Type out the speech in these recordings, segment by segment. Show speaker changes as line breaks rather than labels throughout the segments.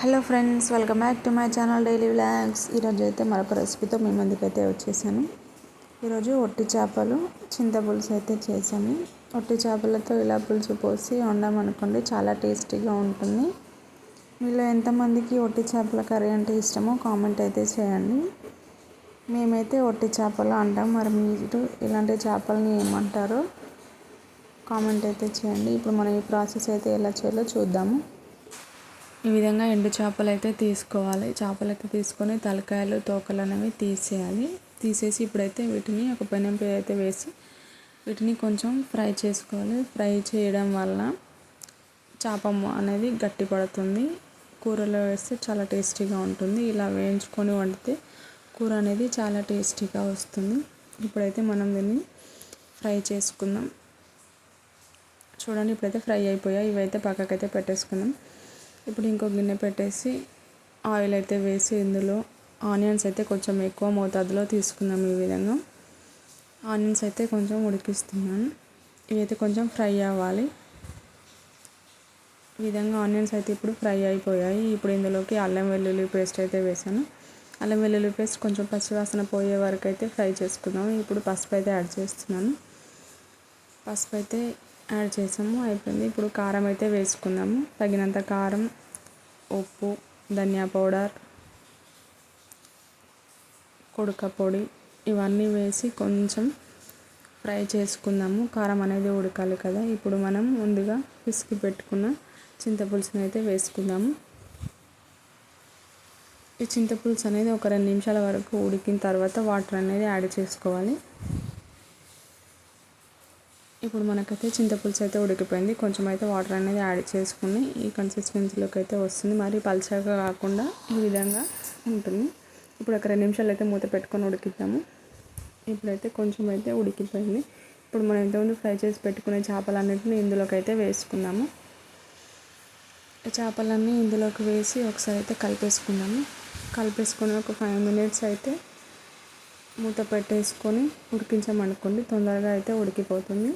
Hello friends welcome back to my channel daily vlogs. ఈరోజు అయితే మరొక రెసిపీతో మీ ముందుకైతే వచ్చేసాను. ఈరోజు ఒట్టి చేపలు చింతపులుసు అయితే చేశాను. ఒట్టి చేపలతో ఇలా పులుసు పోసి వండామనుకోండి చాలా టేస్టీగా ఉంటుంది. మీలో ఎంతమందికి ఒట్టి చేపల కర్రీ అంటే ఇష్టమో కామెంట్ అయితే చేయండి. మేమైతే ఒట్టి చేపలు అంటాం. మరి మీరు ఇలాంటి చేపలని ఏమంటారో కామెంట్ అయితే చేయండి. ఇప్పుడు మనం ఈ ప్రాసెస్ అయితే ఎలా చేయాలో చూద్దాము. ఈ విధంగా ఎండు చేపలు అయితే తీసుకోవాలి. చేపలు అయితే తీసుకొని తలకాయలు తోకలు అనేవి తీసేయాలి. తీసేసి ఇప్పుడైతే వీటిని ఒక పెనంపై అయితే వేసి వీటిని కొంచెం ఫ్రై చేసుకోవాలి. ఫ్రై చేయడం వల్ల చేప అనేది గట్టి పడుతుంది. కూరలో వేస్తే చాలా టేస్టీగా ఉంటుంది. ఇలా వేయించుకొని వండితే కూర అనేది చాలా టేస్టీగా వస్తుంది. ఇప్పుడైతే మనం దీన్ని ఫ్రై చేసుకుందాం. చూడండి ఇప్పుడైతే ఫ్రై అయిపోయాయి ఇవైతే పక్కకైతే పెట్టేసుకుందాం. ఇప్పుడు ఇంకో గిన్నె పెట్టేసి ఆయిల్ అయితే వేసి ఇందులో ఆనియన్స్ అయితే కొంచెం ఎక్కువ మోతాదులో తీసుకుందాం ఈ విధంగా. ఆనియన్స్ అయితే కొంచెం ఉడికిస్తున్నాను. ఇవైతే కొంచెం ఫ్రై అవ్వాలి. ఈ విధంగా ఆనియన్స్ అయితే ఇప్పుడు ఫ్రై అయిపోయాయి. ఇప్పుడు ఇందులోకి అల్లం వెల్లుల్లి పేస్ట్ అయితే వేసాను. అల్లం వెల్లుల్లి పేస్ట్ కొంచెం పచ్చివాసన పోయే వరకు అయితే ఫ్రై చేసుకుందాం. ఇప్పుడు పసుపు అయితే యాడ్ చేస్తున్నాను. పసుపు అయితే యాడ్ చేసాము అయిపోయింది. ఇప్పుడు కారం అయితే వేసుకుందాము. తగినంత కారం ఉప్పు ధనియా పౌడర్ కుడక పొడి ఇవన్నీ వేసి కొంచెం ఫ్రై చేసుకుందాము. కారం అనేది ఉడకాలి కదా. ఇప్పుడు మనం ముందుగా పిసికి పెట్టుకున్న చింతపులుసుని అయితే వేసుకుందాము. ఈ చింతపులుసు అనేది ఒక రెండు నిమిషాల వరకు ఉడికిన తర్వాత వాటర్ అనేది యాడ్ చేసుకోవాలి. ఇప్పుడు మనకైతే చింతపులుసు అయితే ఉడికిపోయింది. కొంచెం అయితే వాటర్ అనేది యాడ్ చేసుకుని ఈ కన్సిస్టెన్సీలోకి అయితే వస్తుంది. మరి పల్చగా కాకుండా ఈ విధంగా ఉంటుంది. ఇప్పుడు ఒక రెండు నిమిషాలు అయితే మూత పెట్టుకొని ఉడికిద్దాము. ఇప్పుడైతే కొంచెం అయితే ఉడికిపోయింది. ఇప్పుడు మనం ఇంతకుముందు ఫ్రై చేసి పెట్టుకునే చేపలన్నింటిని ఇందులోకి అయితే వేసుకుందాము. చేపలన్నీ ఇందులోకి వేసి ఒకసారి అయితే కలిపేసుకుందాము. కలిపేసుకుని ఒక ఫైవ్ మినిట్స్ అయితే మూత పెట్టేసుకొని ఉడికించమనుకోండి తొందరగా అయితే ఉడికిపోతుంది.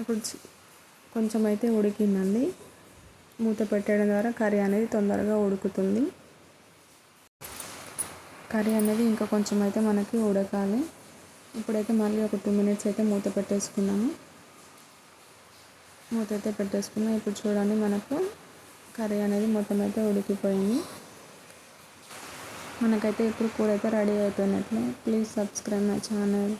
ఇప్పుడు కొంచెం అయితే ఉడికిందండి. మూత పెట్టడం ద్వారా కర్రీ అనేది తొందరగా ఉడుకుతుంది. కర్రీ అనేది ఇంకా కొంచెం అయితే మనకి ఉడకాలి. ఇప్పుడైతే మళ్ళీ ఒక టూ మినిట్స్ అయితే మూత పెట్టేసుకున్నాము. మూత అయితే పెట్టేసుకున్నాం. ఇప్పుడు చూడండి మనకు కర్రీ అనేది మొత్తం అయితే ఉడికిపోయింది. మనకైతే ఇప్పుడు కూర అయితే రెడీ అయిపోయినట్లే ప్లీజ్ సబ్స్క్రైబ్ మై ఛానల్